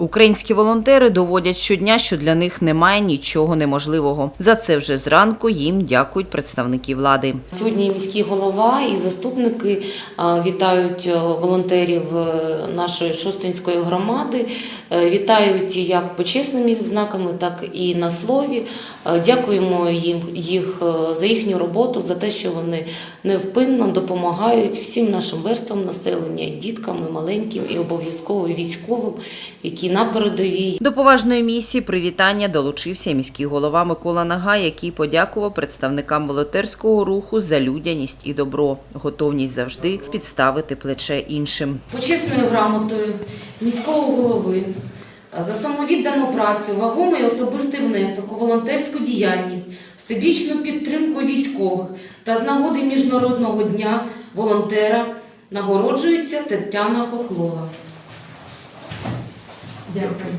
Українські волонтери доводять щодня, що для них немає нічого неможливого. За це вже зранку їм дякують представники влади. Сьогодні міський голова і заступники вітають е, волонтерів е, нашої шостинської громади. Е, Вітають як почесними відзнаками, так і на слові. Е, Дякуємо їм їх е, за їхню роботу, за те, що вони невпинно допомагають всім нашим верствам населення, діткам, і маленьким, і обов'язково військовим, які на передовій. До поважної місії привітання долучився міський голова Микола Нагай, який подякував представникам волонтерського руху за людяність і добро, готовність завжди підставити плече іншим. Почесною грамотою міського голови за самовіддану працю, вагомий особистий внесок у волонтерську діяльність, всебічну підтримку військових та з нагоди Міжнародного дня волонтера нагороджується Тетяна Хохлова. Дякую.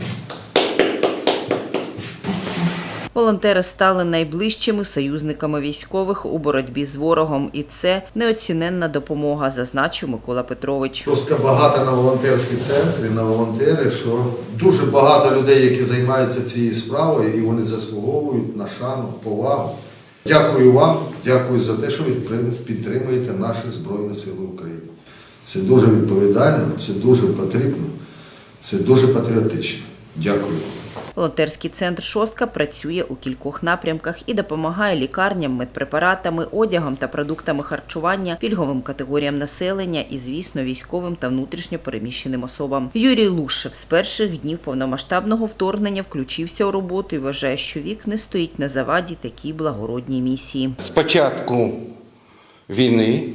Волонтери стали найближчими союзниками військових у боротьбі з ворогом, і це неоціненна допомога, зазначив Микола Петрович. Просто багато на волонтерські центри, на волонтери, що дуже багато людей, які займаються цією справою, і вони заслуговують на шану, повагу. Дякую вам, дякую за те, що ви підтримуєте наші Збройні Сили України. Це дуже відповідально, це дуже потрібно, це дуже патріотично. Дякую. Волонтерський центр Шостка працює у кількох напрямках і допомагає лікарням, медпрепаратами, одягом та продуктами харчування, пільговим категоріям населення і, звісно, військовим та внутрішньо переміщеним особам. Юрій Лушев з перших днів повномасштабного вторгнення включився у роботу і вважає, що вік не стоїть на заваді такій благородній місії. З початку війни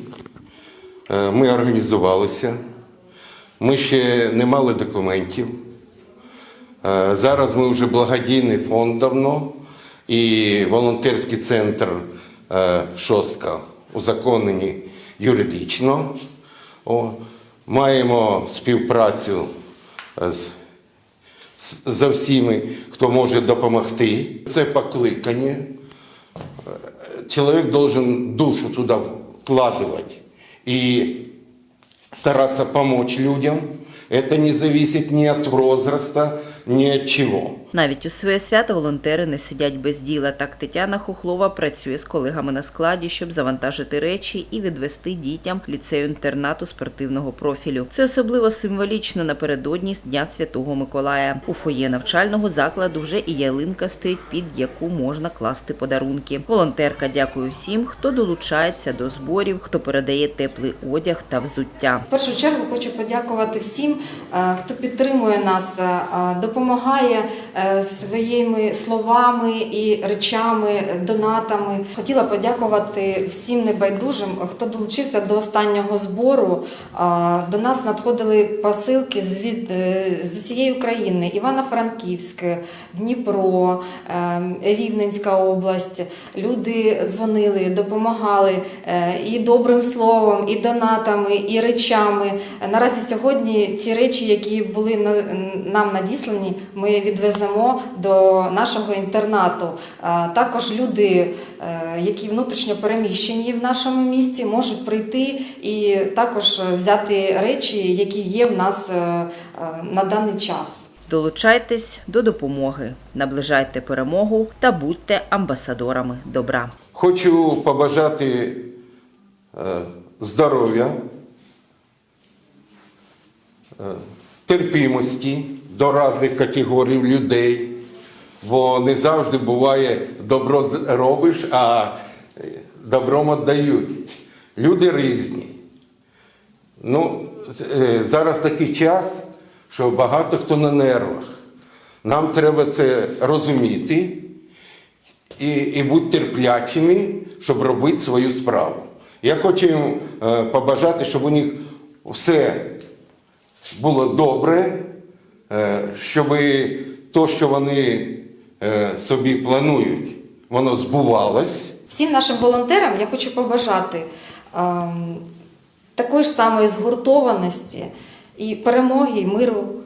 е, ми організувалися. Ми ще не мали документів. Е, Зараз ми вже благодійний фонд давно і волонтерський центр е, Шостка узаконені юридично. О, Маємо співпрацю з з- за всіми, хто може допомогти. Це покликання человек должен душу туда вкладывать и стараться помочь людям. Это не зависит ни от возраста, чего. Навіть у своє свято волонтери не сидять без діла. Так Тетяна Хохлова працює з колегами на складі, щоб завантажити речі і відвести дітям ліцею-інтернату спортивного профілю. Це особливо символічно напередодні Дня Святого Миколая. У фоє навчального закладу вже і ялинка стоїть, під яку можна класти подарунки. Волонтерка дякує всім, хто долучається до зборів, хто передає теплий одяг та взуття. В першу чергу хочу подякувати всім, е, хто підтримує нас, е, е, допомагає е, своїми словами і речами, донатами. Хотіла подякувати всім небайдужим, хто долучився до останнього збору. До нас надходили посилки звід е, з усієї України: Івано-Франківськ, Дніпро, е, Рівненська область. Люди дзвонили, допомагали і добрим словом, і донатами, і речами. Наразі сьогодні ці речі, які були нам надіслані, ми відвеземо до нашого інтернату. Також люди, е, які внутрішньо переміщені в нашому місті, можуть прийти і також взяти речі, які є в нас е, е, на даний час. Долучайтесь до допомоги, наближайте перемогу та будьте амбасадорами добра. Хочу побажати здоров'я, терпімості до різних категорій людей, бо не завжди буває добро робиш, а е, добром віддають. Люди різні. Ну, е, зараз такий час, що багато хто на нервах. Нам треба це розуміти і, і бути терплячими, щоб робити свою справу. Я хочу їм е, побажати, щоб у них все було добре, щоб то, що вони е, собі планують, воно збувалось. Всім нашим волонтерам я хочу побажати ем, такої ж самої згуртованості і перемоги, і миру